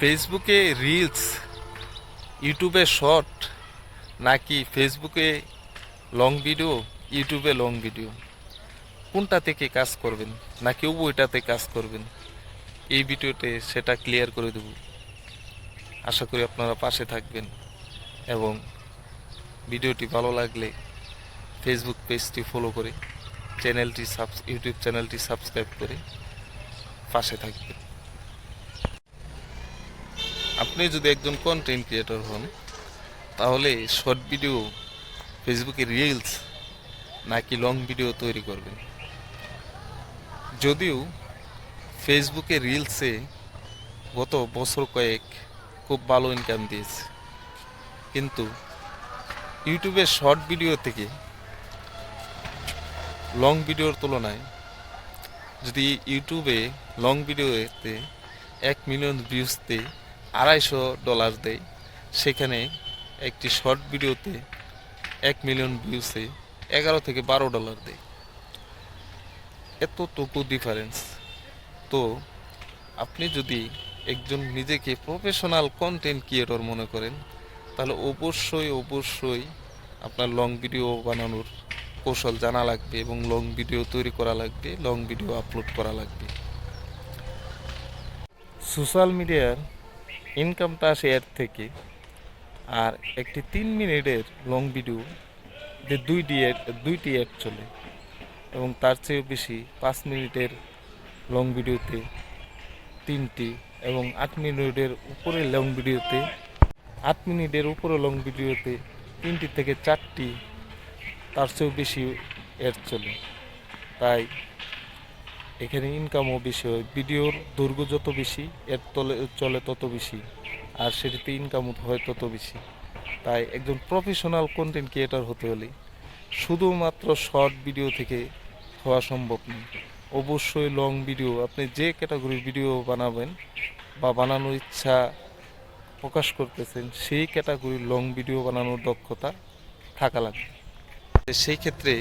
ফেসবুকে রিলস ইউটিউবে শর্ট নাকি ফেসবুকে লং ভিডিও ইউটিউবে লং ভিডিও কোনটা থেকে কাজ করবেন, নাকি উভয়টাতে কাজ করবেন? এই ভিডিওতে সেটা ক্লিয়ার করে দেব। আশা করি আপনারা পাশে থাকবেন এবং ভিডিওটি ভালো লাগলে ফেসবুক পেজটি ফলো করে চ্যানেলটি সাবস ইউটিউব চ্যানেলটি সাবস্ক্রাইব করে পাশে থাকবেন। আপনি যদি একজন কন্টেন্ট ক্রিয়েটর হন, তাহলে শর্ট ভিডিও ফেসবুকে রিলস নাকি লং ভিডিও তৈরি করবেন? যদিও ফেসবুকে রিলসে গত বছর কয়েক খুব ভালো ইনকাম দিয়েছে, কিন্তু ইউটিউবের শর্ট ভিডিও থেকে লং ভিডিওর তুলনায় যদি ইউটিউবে লং ভিডিওতে এক মিলিয়ন ভিউজতে আড়াইশো ডলার দেয় সেখানে একটি শর্ট ভিডিওতে এক মিলিয়ন ভিউসে এগারো থেকে বারো ডলার দেয় এতটুকু ডিফারেন্স তো আপনি যদি একজন নিজেকে প্রফেশনাল কন্টেন্ট ক্রিয়েটর মনে করেন, তাহলে অবশ্যই অবশ্যই আপনার লং ভিডিও বানানোর কৌশল জানা লাগবে এবং লং ভিডিও তৈরি করা লাগবে লং ভিডিও আপলোড করা লাগবে। সোশ্যাল মিডিয়ার ইনকামটা আসে এর থেকে। আর একটি তিন মিনিটের লং ভিডিও যে দুইটি অ্যাড দুইটি অ্যাড চলে এবং তার চেয়েও বেশি পাঁচ মিনিটের লং ভিডিওতে তিনটি এবং আট মিনিটের উপরে লং ভিডিওতে আট মিনিটের উপরে লং ভিডিওতে তিনটি থেকে চারটি তার চেয়েও বেশি অ্যাড চলে। তাই এখানে ইনকামও বেশি হয় ভিডিওর দৈর্ঘ্য যত বেশি, এর তলে, চলে তত বেশি, আর সেটিতে ইনকামও হয় তত বেশি। তাই একজন প্রফেশনাল কন্টেন্ট ক্রিয়েটর হতে হলে শুধুমাত্র শর্ট ভিডিও থেকে হওয়া সম্ভব নয়। অবশ্যই লং ভিডিও আপনি যে ক্যাটাগরির ভিডিও বানাবেন বা বানানোর ইচ্ছা প্রকাশ করতেছেন, সেই ক্যাটাগরির লং ভিডিও বানানোর দক্ষতা থাকা লাগবে। সেই ক্ষেত্রে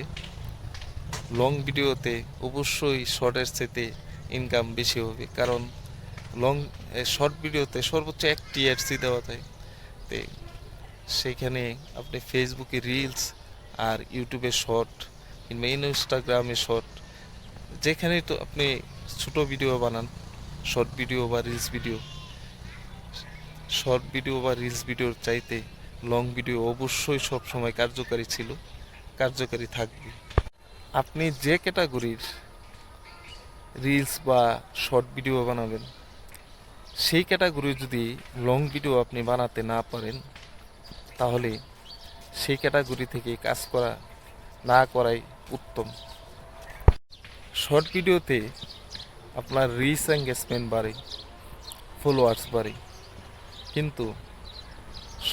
লং ভিডিওতে অবশ্যই শর্টের চেতে ইনকাম বেশি হবে। কারণ লং শর্ট ভিডিওতে সর্বোচ্চ একটি অ্যাডসি দেওয়া যায়। তে সেইখানে আপনি ফেসবুকে রিলস আর ইউটিউবে শর্ট কিংবা ইনস্টাগ্রামে শর্ট যেখানে তো আপনি ছোট ভিডিও বানান শর্ট ভিডিও বা রিলস ভিডিও শর্ট ভিডিও বা রিলস ভিডিওর চাইতে লং ভিডিও অবশ্যই সব সময় কার্যকারী ছিল, কার্যকারী থাকবে। আপনি যে ক্যাটাগরির রিলস বা শর্ট ভিডিও বানাবেন, সেই ক্যাটাগরি যদি লং ভিডিও আপনি বানাতে না পারেন, তাহলে সেই ক্যাটাগরি থেকে কাজ করা না করাই উত্তম। শর্ট ভিডিওতে আপনার রিচ এঙ্গেজমেন্ট বাড়ে ফলোয়ার্স বাড়ে, কিন্তু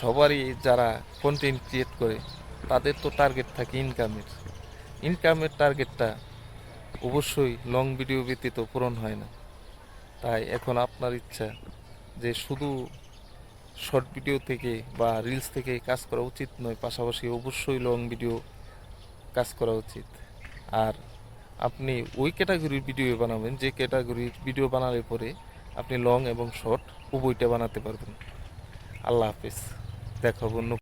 সবারই যারা কন্টেন্ট ক্রিয়েট করে, তাদের তো টার্গেট থাকে ইনকামের ইনকামের টার্গেটটা অবশ্যই লং ভিডিও ব্যতীত পূরণ হয় না। তাই এখন আপনার ইচ্ছা যে শুধু শর্ট ভিডিও থেকে বা রিলস থেকে কাজ করা উচিত নয়, পাশাপাশি অবশ্যই লং ভিডিও কাজ করা উচিত। আর আপনি ওই ক্যাটাগরির ভিডিও বানাবেন, যে ক্যাটাগরির ভিডিও বানালে পরে আপনি লং এবং শর্ট উভয়টা বানাতে পারবেন। আল্লাহ হাফেজ। দেখা অন্য